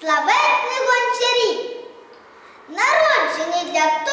славетних гончарів, народжені для того,